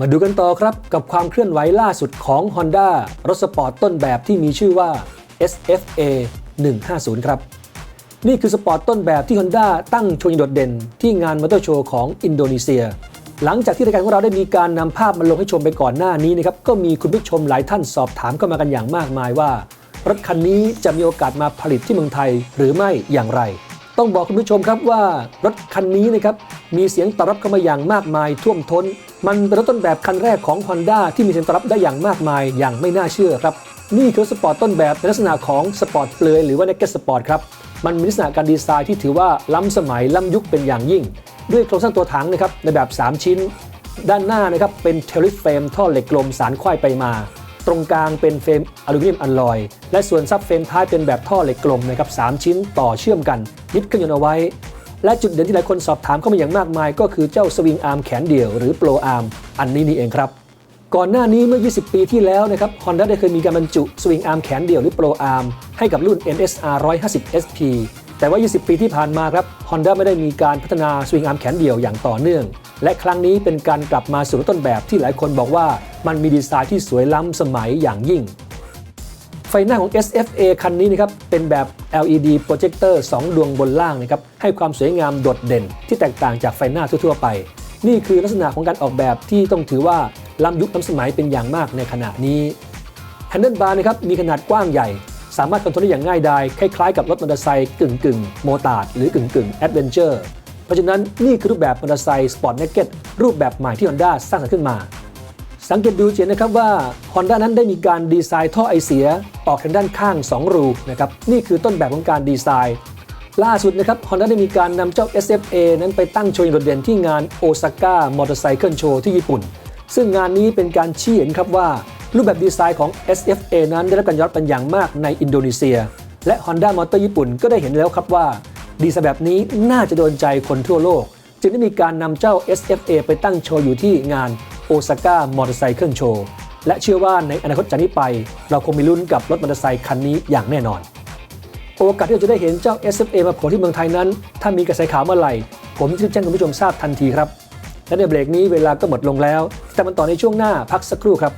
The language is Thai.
มาดูกันต่อครับกับความเคลื่อนไหวล่าสุดของ Honda รถสปอร์ตต้นแบบที่มีชื่อว่า SFA 150 ครับ นี่คือสปอร์ตต้นแบบที่ Honda ตั้งโชว์อย่างโดดเด่น ที่งานมอเตอร์โชว์ของอินโดนีเซีย หลังจากที่รายการของเราได้มีการนำภาพมาลงให้ชมไปก่อนหน้านี้นะครับ ก็มีคุณผู้ชมหลายท่านสอบถามเข้ามากันอย่างมากมายว่า รถคันนี้จะมีโอกาสมาผลิตที่เมืองไทยหรือไม่อย่างไร ต้องบอกคุณผู้ชมครับว่ารถคันนี้นะครับมีเสียงตอบรับเข้ามาอย่างมากมายท่วมท้น มันเป็นรถต้นแบบคันแรกของ Honda ที่มีเสียงตอบรับได้อย่างมากมายอย่างไม่น่าเชื่อครับนี่คือสปอร์ตต้นแบบในลักษณะของสปอร์ตเปลือยหรือว่า naked sport ครับมันมีลักษณะการดีไซน์ที่ถือว่าล้ำสมัยล้ำยุคเป็นอย่างยิ่ง ด้วยโครงสร้างตัวถังนะครับในแบบ 3 ชิ้น ด้านหน้านะครับเป็นเทลิสเฟรมท่อเหล็กกลมสารควายไปมา ตรงกลางเป็นเฟรมอลูมิเนียมอลลอย และส่วนซับเฟรมท้ายเป็นแบบท่อเหล็กกลมนะครับสามชิ้นต่อเชื่อมกันยึดเครื่องยนต์เอาไว้ และจุดเด่นที่หลายคนสอบถามเข้ามาอย่างมากมาย ก็คือเจ้าสวิงอาร์มแขนเดี่ยวหรือโปรอาร์มอันนี้นี่เองครับก่อนหน้านี้เมื่อ 20 ปีที่แล้วนะครับ Honda ได้เคยมีการบรรจุสวิงอาร์มแขนเดี่ยวหรือโปรอาร์มให้กับรุ่น NSR 150 SP แต่ว่า 20 ปีที่ผ่านมาครับ Honda ไม่ได้มีการพัฒนาสวิงอาร์มแขนเดี่ยวอย่างต่อเนื่อง และครั้งนี้เป็นการกลับมาสู่ต้นแบบที่หลายคนบอกว่ามันมีดีไซน์ที่สวยล้ำสมัยอย่างยิ่ง ไฟหน้าของ SFA คันนี้นะครับเป็นแบบ LED โปรเจคเตอร์2ดวงบนล่างนะครับให้ความสวยงามโดดเด่น ที่แตกต่างจากไฟหน้าทั่วๆไป นี่คือลักษณะของการออกแบบที่ต้องถือว่าล้ำยุคล้ำสมัยเป็นอย่างมากในขณะนี้แฮนเดิลบาร์นะครับมีขนาดกว้างใหญ่ สามารถคอนโทรลได้อย่างง่ายดายคล้ายๆกับรถมอเตอร์ไซค์กึ่งกึ่งโมตาร์ดหรือกึ่งกึ่งแอดเวนเจอร์ เพราะฉะนั้นนี่คือรูปแบบมอเตอร์ไซค์สปอร์ตเนกเก็ตรูปแบบใหม่ที่ Honda สร้างสรรค์ขึ้นมา สังเกตดูเห็นนะครับว่า Honda นั้นได้มีการดีไซน์ท่อไอเสียออกทางด้านข้าง 2 รูนะครับนี่คือต้นแบบของการดีไซน์ ล่าสุดนะครับ Honda ได้มีการนำเจ้า SFA นั้นไปตั้งโชว์อย่างโดดเด่นที่งานโอซาก้ามอเตอร์ไซค์โชว์ที่ญี่ปุ่น ซึ่งงานนี้เป็นการชี้เห็นครับว่า รูปแบบดีไซน์ของ SFA นั้นได้รับการยอมรับเป็นอย่างมากในอินโดนีเซีย และ Honda Motor ญี่ปุ่นก็ได้เห็นแล้วครับว่า ดีไซน์แบบนี้น่าจะโดนใจคนทั่วโลก จึงได้มีการนำเจ้า SFA ไปตั้งโชว์อยู่ที่งานโอซาก้ามอเตอร์ไซค์เครื่องโชว์และเชื่อว่าในอนาคตจากนี้ไป เราคงมีลุ้นกับรถมอเตอร์ไซค์คันนี้อย่างแน่นอน โอกาสที่เราจะได้เห็นเจ้า SFA มาโผล่ที่เมืองไทยนั้น ถ้ามีกระแสข่าวเมื่อไหร่ ผมจะแจ้งคุณผู้ชมทราบทันทีครับ และในเบรกนี้เวลาก็หมดลงแล้ว แต่มันต่อในช่วงหน้าพักสักครู่ครับ